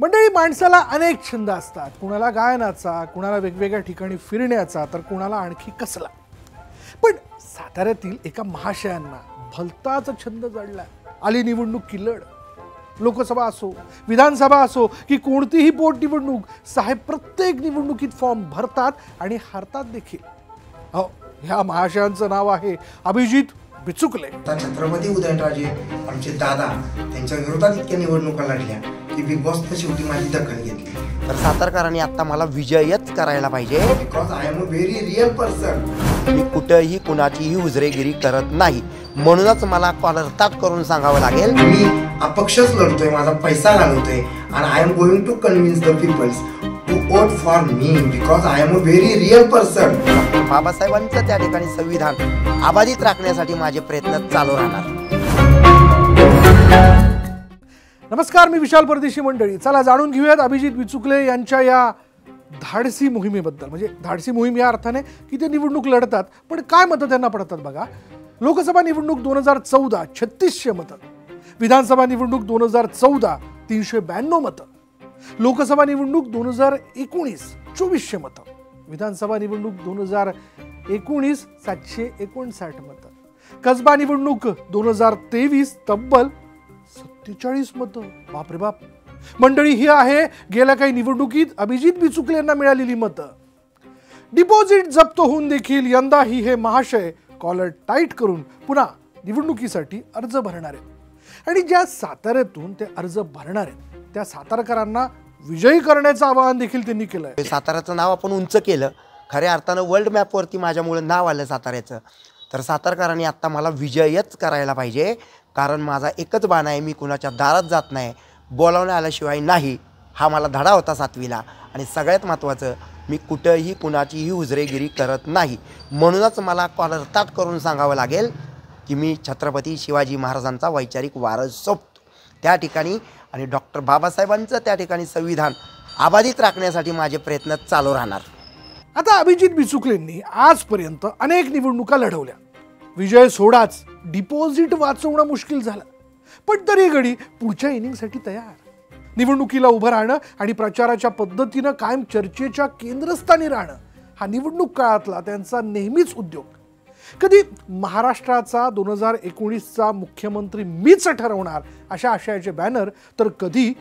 मंडळी माणसाला अनेक छंद असतात. कुणाला गायनाचा कुणाला वेगवेगळ्या ठिकाणी फिरण्याचा तर कुणाला आणखी कसला? पण साताऱ्यातील एका महाशयांना भलताच छंद जडला. आली निवडणूक किल्लड लोकसभा असो विधानसभा असो की कोणतीही पोटनिवडणूक साहेब प्रत्येक निवडणुकीत फॉर्म भरतात आणि हरतात देखील. हो ह्या महाशयांचं नाव आहे अभिजित बिचुकले. छत्रपती उदयनराजे आमचे दादा त्यांच्या विरोधात इतक्या निवडणुका लढल्या. की बिग बॉसनं शेवटी माझी दखल घेतली. तर सातारकरांनी आता मला विजयच करायला पाहिजे. Because I am a very real person मी कुठंही कुणाचीही उजरेगिरी करत नाही. म्हणूनच मला कॉलर ताट करून सांगावं लागेल. मी अपक्षच लढतोय माझा पैसा घालवतोय आणि I am going to convince the peoples to vote for me because I am a very real person बाबासाहेबांचं त्या ठिकाणी संविधान अबाधित राखण्यासाठी माझे प्रयत्न चालू राहणार. नमस्कार मी विशाल परदेशी मंडळी. चला जाणून घेऊयात अभिजित विचुकले यांच्या या धाडसी मोहिमेबद्दल. म्हणजे धाडसी मोहीम या अर्थाने की ते निवडणूक लढतात पण काय मतं त्यांना पडतात बघा. लोकसभा निवडणूक दोन हजार चौदा छत्तीसशे मतं. विधानसभा निवडणूक दोन हजार चौदा तीनशे ब्याण्णव मतं. लोकसभा निवडणूक दोन हजार एकोणीस चोवीसशे मतं. विधानसभा निवडणूक दोन हजार एकोणीस सातशे एकोणसाठ मतं. कसबा निवडणूक दोन हजार तेवीस तब्बल सत्तेचाळीस मतं बापरे बाप. मंडळी ही आहे गेल्या काही निवडणुकीत अभिजित बिचुकले यांना मिळालेली मतं. डिपॉझिट जप्त होऊन देखील यंदाही हे महाशय कॉलर टाईट करून पुन्हा निवडणुकीसाठी अर्ज भरणार आहेत. आणि ज्या साताऱ्यातून ते अर्ज भरणार आहेत त्या सातारकरांना विजयी करण्याचं आवाहन देखील त्यांनी केलं साताऱ्याचं नाव आपण उंच केलं. खऱ्या अर्थानं वर्ल्ड मॅपवरती माझ्यामुळे नाव आलं साताऱ्याचं. तर सातारकरांनी आत्ता मला विजयच करायला पाहिजे. कारण माझा एकच बाण आहे मी कुणाच्या दारात जात नाही बोलावण्या आल्याशिवाय नाही. हा मला धडा होता सातवीला आणि सगळ्यात महत्त्वाचं मी कुठंही कुणाचीही उजरेगिरी करत नाही. म्हणूनच मला कॉलरताट करून सांगावं लागेल की मी छत्रपती शिवाजी महाराजांचा वैचारिक वारस सोपतो. त्या ठिकाणी आणि डॉक्टर बाबासाहेबांचं त्या ठिकाणी संविधान अबाधित राखण्यासाठी माझे प्रयत्न चालू राहणार. आता अभिजित बिचुकलेंनी आजपर्यंत अनेक निवडणुका लढवल्या. विजय सोडाच. डिपॉझिट वाचवणं मुश्किल झालं. पण तरी घडी पुढच्या इनिंगसाठी तयार. निवडणुकीला उभं राहणं आणि प्रचाराच्या पद्धतीनं कायम चर्चेच्या केंद्रस्थानी राहणं हा निवडणूक काळातला त्यांचा नेहमीच उद्योग. कधी महाराष्ट्राचा दोन हजार एकोणीसचा मुख्यमंत्री मीच ठरवणार अशा आशयाचे बॅनर तर कधी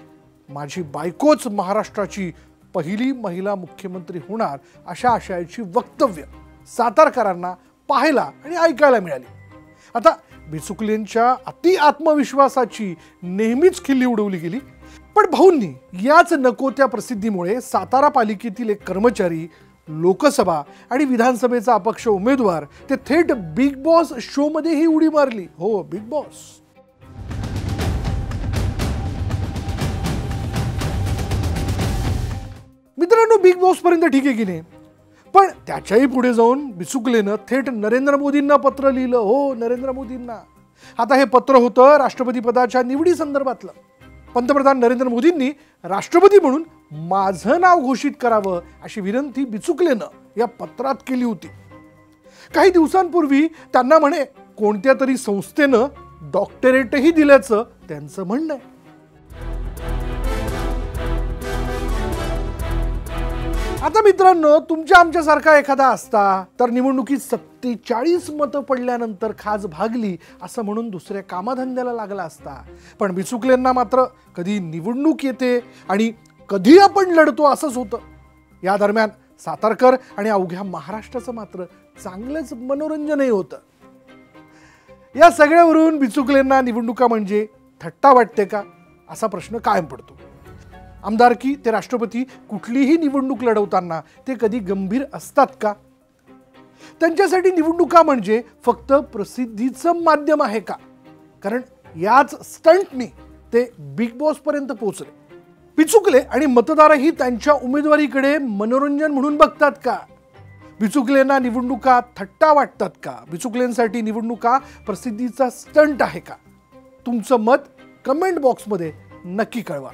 माझी बायकोच महाराष्ट्राची पहिली महिला मुख्यमंत्री होणार अशा आशयाची वक्तव्य सातारकरांना पाहायला आणि ऐकायला मिळाली. आता बिचुकलेंच्या अति आत्मविश्वासाची नेहमीच खिल्ली उडवली गेली. पण भाऊंनी याच नको त्या प्रसिद्धीमुळे सातारा पालिकेतील एक कर्मचारी लोकसभा आणि विधानसभेचा अपक्ष उमेदवार ते थेट बिग बॉस शोमध्येही उडी मारली. हो बिग बॉस. मित्रांनो बिग बॉस पर्यंत ठीक आहे की नाही? पण त्याच्याही पुढे जाऊन बिचुकलेनं थेट नरेंद्र मोदींना पत्र लिहिलं. हो नरेंद्र मोदींना. आता हे पत्र होतं राष्ट्रपती पदाच्या निवडी संदर्भातलं. पंतप्रधान नरेंद्र मोदींनी राष्ट्रपती म्हणून माझं नाव घोषित करावं अशी विनंती बिचुकलेनं या पत्रात केली होती. काही दिवसांपूर्वी त्यांना म्हणे कोणत्या तरी संस्थेनं डॉक्टरेटही दिल्याचं त्यांचं म्हणणं आहे. आता मित्रांनो तुमच्या आमच्यासारखा एखादा असता तर निवडणुकीत सत्तेचाळीस मतं पडल्यानंतर खाज भागली असं म्हणून दुसऱ्या कामाधंद्याला लागला असता. पण बिचुकलेंना मात्र कधी निवडणूक येते आणि कधी आपण लढतो असंच होतं. या दरम्यान सातारकर आणि अवघ्या महाराष्ट्राचं मात्र चांगलंच मनोरंजनही होतं. या सगळ्यावरून बिचुकलेंना निवडणुका म्हणजे थट्टा वाटते का? असा प्रश्न कायम पडतो. आमदारकी ते राष्ट्रपती कुठलीही निवडणूक लढवताना ते कधी गंभीर असतात का? त्यांच्यासाठी निवडणुका म्हणजे फक्त प्रसिद्धीचं माध्यम आहे का? कारण याच स्टंटनी ते बिग बॉसपर्यंत पोहोचले. बिचुकले आणि मतदारही त्यांच्या उमेदवारीकडे मनोरंजन म्हणून बघतात का? बिचुकलेंना निवडणुका थट्टा वाटतात का? बिचुकलेंसाठी निवडणुका प्रसिद्धीचा स्टंट आहे का? तुमचं मत कमेंट बॉक्समध्ये नक्की कळवा.